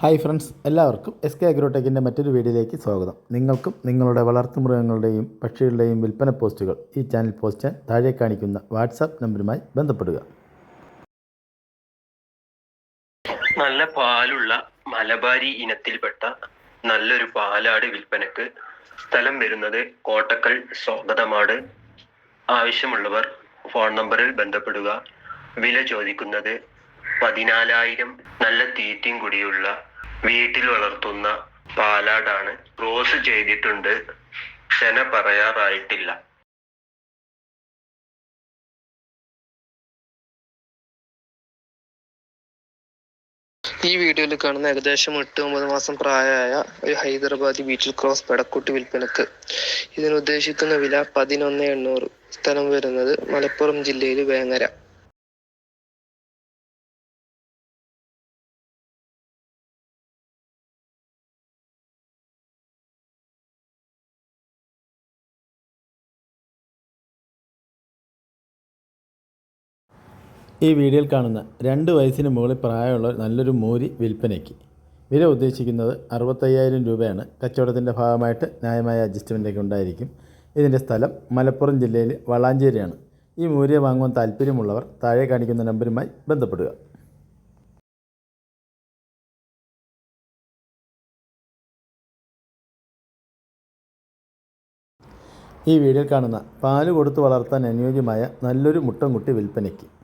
Hi friends എല്ലാവർക്കും S K അഗ്രോടെക്കിന്റെ മറ്റൊരു വീഡിയോയിലേക്ക് സ്വാഗതം. നിങ്ങൾക്കും നിങ്ങളുടെ വളർത്തുമൃഗങ്ങളുടെയും പക്ഷികളുടെയും വിൽപ്പന പോസ്റ്റുകൾ ഈ ചാനൽ പോസ്റ്റ് താഴെ കാണിക്കുന്ന വാട്സാപ്പ് നമ്പറുമായി ബന്ധപ്പെടുക. നല്ല പാലുള്ള മലബാരി ഇനത്തിൽപ്പെട്ട നല്ലൊരു പാലാട് വിൽപ്പനക്ക് സ്ഥലം വരുന്നത് കോട്ടക്കൽ സ്വാഗതമാട് ആവശ്യമുള്ളവർ ഫോൺ നമ്പറിൽ ബന്ധപ്പെടുക. വില ചോദിക്കുന്നത് പതിനാലായിരം നല്ല തീറ്റയും കൂടിയുള്ള വീട്ടിൽ വളർത്തുന്ന പാലാടാണ്. ക്രോസ് ചെയ്തിട്ടുണ്ട്. ചെന പറയാറായിട്ടില്ല. ഈ വീഡിയോയിൽ കാണുന്ന ഏകദേശം എട്ട് ഒമ്പത് മാസം പ്രായമായ ഒരു ഹൈദരാബാദി ബീച്ചിൽ ക്രോസ് പെടക്കുട്ടി വിൽപ്പനക്ക്. ഇതിന് ഉദ്ദേശിക്കുന്ന വില പതിനൊന്ന് എണ്ണൂറ്. സ്ഥലം വരുന്നത് മലപ്പുറം ജില്ലയിൽ വേങ്ങര. ഈ വീഡിയോയിൽ കാണുന്ന രണ്ട് വയസ്സിന് മുകളിൽ പ്രായമുള്ള നല്ലൊരു മോരി വിൽപ്പനയ്ക്ക്. വില ഉദ്ദേശിക്കുന്നത് അറുപത്തയ്യായിരം രൂപയാണ്. കച്ചവടത്തിന്റെ ഭാഗമായിട്ട് ന്യായമായ അഡ്ജസ്റ്റ്മെന്റൊക്കെ ഉണ്ടായിരിക്കും. ഇതിന്റെ സ്ഥലം മലപ്പുറം ജില്ലയിൽ വളാഞ്ചേരിയാണ്. ഈ മൂരിയെ വാങ്ങുവാൻ താല്പര്യമുള്ളവർ താഴെ കാണിക്കുന്ന നമ്പറുമായി ബന്ധപ്പെടുക. ഈ വീഡിയോയിൽ കാണുന്ന പാൽ കൊടുത്ത് വളർത്താൻ അനുയോജ്യമായ നല്ലൊരു മുട്ടൻകുട്ടി വിൽപ്പനയ്ക്ക്.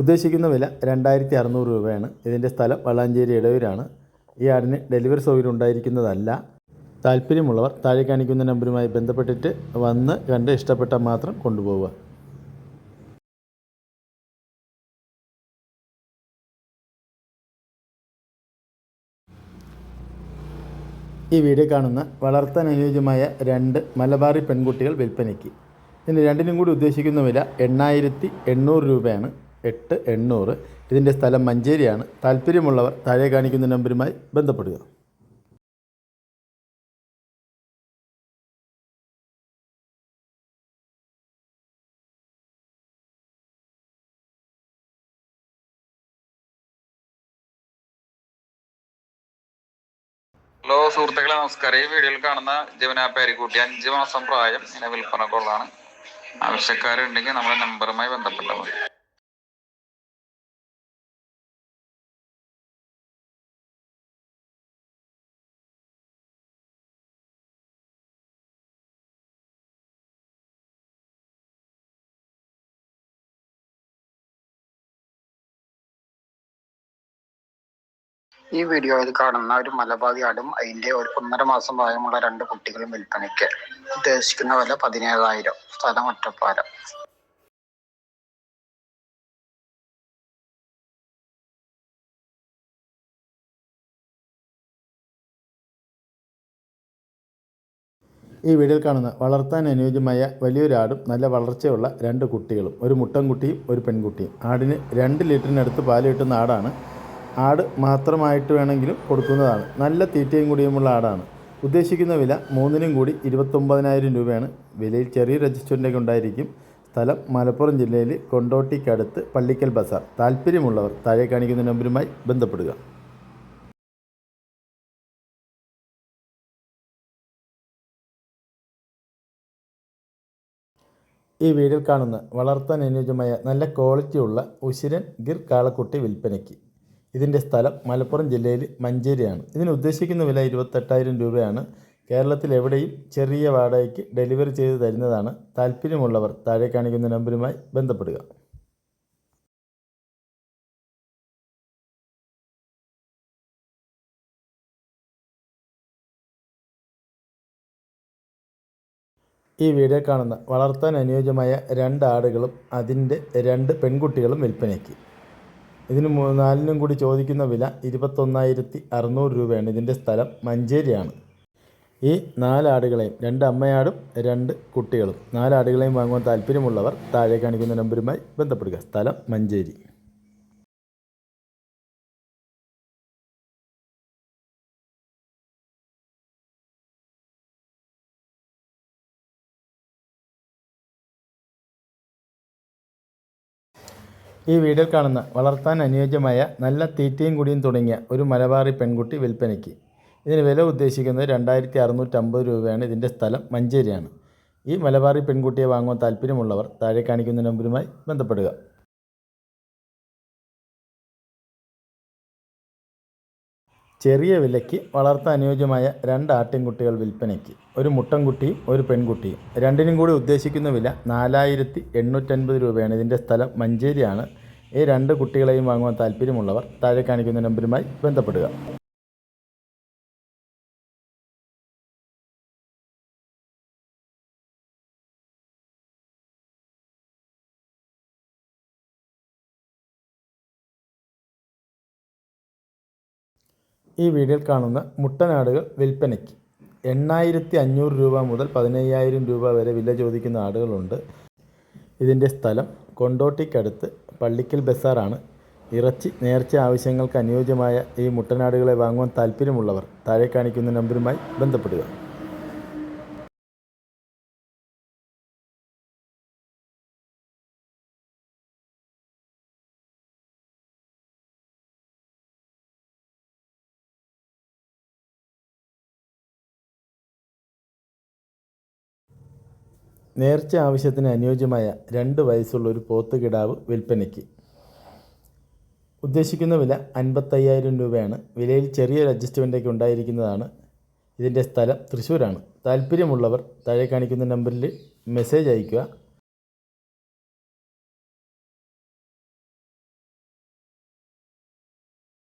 ഉദ്ദേശിക്കുന്ന വില രണ്ടായിരത്തി അറുന്നൂറ് രൂപയാണ്. ഇതിന്റെ സ്ഥലം വളാഞ്ചേരി ഇടയൂരാണ് ഈ ആടിന് ഡെലിവറി സൗകര്യം ഉണ്ടായിരിക്കുന്നതല്ല. താല്പര്യമുള്ളവർ താഴെ കാണിക്കുന്ന നമ്പറുമായി ബന്ധപ്പെട്ടിട്ട് വന്ന് കണ്ട് ഇഷ്ടപ്പെട്ടാൽ മാത്രം കൊണ്ടുപോവുക. ഈ വീഡിയോ കാണുന്ന വളർത്താൻ അനുയോജ്യമായ രണ്ട് മലബാറി പെൺകുട്ടികൾ വിൽപ്പനയ്ക്ക്. ഇതിന് രണ്ടിനും കൂടി ഉദ്ദേശിക്കുന്ന വില എണ്ണായിരത്തി എണ്ണൂറ് രൂപയാണ്. എട്ട് എണ്ണൂറ്. ഇതിന്റെ സ്ഥലം മഞ്ചേരിയാണ്. താല്പര്യമുള്ളവർ താഴെ കാണിക്കുന്ന നമ്പരുമായി ബന്ധപ്പെടുക. ഹലോ സുഹൃത്തുക്കളെ നമസ്കാരം. ഈ വീഡിയോയിൽ കാണുന്ന ജവന പേരിക്കുട്ടി അഞ്ച് മാസം പ്രായം ഇങ്ങനെ വിൽപ്പനക്കുള്ളതാണ് ആവശ്യക്കാരുണ്ടെങ്കിൽ നമ്മുടെ നമ്പറുമായി ബന്ധപ്പെട്ടാൽ മതി. ഈ വീഡിയോ ഇത് കാണുന്ന ഒരു മലബാറിയാടും അതിന്റെ ഒരു ഒന്നര മാസം പ്രായമുള്ള രണ്ട് കുട്ടികളും വിൽപ്പനയ്ക്ക് ഉദ്ദേശിക്കുന്ന വില പതിനേഴായിരം. സ്ഥലം ഒറ്റപ്പാലം. ഈ വീഡിയോയിൽ കാണുന്ന വളർത്താൻ അനുയോജ്യമായ വലിയൊരാടും നല്ല വളർച്ചയുള്ള രണ്ട് കുട്ടികളും ഒരു മുട്ടൻകുട്ടിയും ഒരു പെൺകുട്ടിയും. ആടിന് രണ്ട് ലിറ്ററിനടുത്ത് പാൽ കിട്ടുന്ന ആടാണ് ആട് മാത്രമായിട്ട് വേണമെങ്കിലും കൊടുക്കുന്നതാണ്. നല്ല തീറ്റയും കൂടിയുമുള്ള ആടാണ്. ഉദ്ദേശിക്കുന്ന വില മൂന്നിനും കൂടി ഇരുപത്തൊമ്പതിനായിരം രൂപയാണ്. വിലയിൽ ചെറിയ രജിസ്റ്ററിന്റെയൊക്കെ ഉണ്ടായിരിക്കും. സ്ഥലം മലപ്പുറം ജില്ലയിൽ കൊണ്ടോട്ടിക്കടുത്ത് പള്ളിക്കൽ ബസാർ. താല്പര്യമുള്ളവർ താഴെ കാണിക്കുന്ന നമ്പരുമായി ബന്ധപ്പെടുക. ഈ വീഡിയോയിൽ കാണുന്ന വളർത്താൻ അനുയോജ്യമായ നല്ല ക്വാളിറ്റിയുള്ള ഉശിരൻ ഗിർ കാളക്കുട്ടി വിൽപ്പനയ്ക്ക്. ഇതിന്റെ സ്ഥലം മലപ്പുറം ജില്ലയിൽ മഞ്ചേരിയാണ്. ഇതിന് ഉദ്ദേശിക്കുന്ന വില ഇരുപത്തെട്ടായിരം രൂപയാണ്. കേരളത്തിൽ എവിടെയും ചെറിയ വാടകയ്ക്ക് ഡെലിവറി ചെയ്ത് തരുന്നതാണ് താല്പര്യമുള്ളവർ. താഴെ കാണിക്കുന്ന നമ്പരുമായി ബന്ധപ്പെടുക. ഈ വീഡിയോ കാണുന്ന വളർത്താൻ അനുയോജ്യമായ രണ്ട് ആടുകളും അതിന്റെ രണ്ട് പെൺകുട്ടികളും വിൽപ്പനയ്ക്ക്. ഇതിന് നാലിനും കൂടി ചോദിക്കുന്ന വില ഇരുപത്തൊന്നായിരത്തി അറുന്നൂറ് രൂപയാണ്. ഇതിന്റെ സ്ഥലം മഞ്ചേരിയാണ്. ഈ നാലാടുകളെയും രണ്ട് അമ്മയാടും രണ്ട് കുട്ടികളും. നാലാടുകളെയും വാങ്ങുവാൻ താല്പര്യമുള്ളവർ താഴെ കാണിക്കുന്ന നമ്പരുമായി ബന്ധപ്പെടുക. സ്ഥലം മഞ്ചേരി. ഈ വീഡിയോയിൽ കാണുന്ന വളർത്താൻ അനുയോജ്യമായ നല്ല തീറ്റയും കുടിയും തുടങ്ങിയ ഒരു മലബാറി പെൺകുട്ടി വിൽപ്പനയ്ക്ക്. ഇതിന് വില ഉദ്ദേശിക്കുന്നത് രണ്ടായിരത്തി അറുന്നൂറ്റമ്പത് രൂപയാണ്. ഇതിന്റെ സ്ഥലം മഞ്ചേരിയാണ്. ഈ മലബാറി പെൺകുട്ടിയെ വാങ്ങുവാൻ താല്പര്യമുള്ളവർ താഴെ കാണിക്കുന്ന നമ്പറുമായി ബന്ധപ്പെടുക. ചെറിയ വിലയ്ക്ക് വളർത്താൻ അനുയോജ്യമായ രണ്ട് ആട്ടിൻകുട്ടികൾ വിൽപ്പനയ്ക്ക്. ഒരു മുട്ടൻകുട്ടിയും ഒരു പെൺകുട്ടിയും. രണ്ടിനും കൂടി ഉദ്ദേശിക്കുന്ന വില നാലായിരത്തി എണ്ണൂറ്റൻപത് രൂപയാണ്. ഇതിന്റെ സ്ഥലം മഞ്ചേരിയാണ്. ഈ രണ്ട് കുട്ടികളെയും വാങ്ങുവാൻ താല്പര്യമുള്ളവർ താഴെ കാണിക്കുന്ന നമ്പരുമായി ബന്ധപ്പെടുക. ഈ വീഡിയോയിൽ കാണുന്ന മുട്ടനാടുകൾ വിൽപ്പനയ്ക്ക്. എണ്ണായിരത്തി അഞ്ഞൂറ് രൂപ മുതൽ പതിനയ്യായിരം രൂപ വരെ വില ചോദിക്കുന്ന ആടുകളുണ്ട്. ഇതിന്റെ സ്ഥലം കൊണ്ടോട്ടിക്കടുത്ത് പള്ളിക്കൽ ബസാറാണ്. ഇറച്ചി നേർച്ച ആവശ്യങ്ങൾക്ക് അനുയോജ്യമായ ഈ മുട്ടനാടുകളെ വാങ്ങുവാൻ താല്പര്യമുള്ളവർ താഴെ കാണിക്കുന്ന നമ്പരുമായി ബന്ധപ്പെടുക. നേർച്ച ആവശ്യത്തിന് അനുയോജ്യമായ രണ്ട് വയസ്സുള്ള ഒരു പോത്ത് കിടാവ് വിൽപ്പനയ്ക്ക്. ഉദ്ദേശിക്കുന്ന വില അൻപത്തയ്യായിരം രൂപയാണ്. വിലയിൽ ചെറിയൊരു അഡ്ജസ്റ്റ്മെന്റൊക്കെ ഉണ്ടായിരിക്കുന്നതാണ്. ഇതിന്റെ സ്ഥലം തൃശ്ശൂരാണ്. താല്പര്യമുള്ളവർ താഴെ കാണിക്കുന്ന നമ്പറിൽ മെസ്സേജ് അയയ്ക്കുക.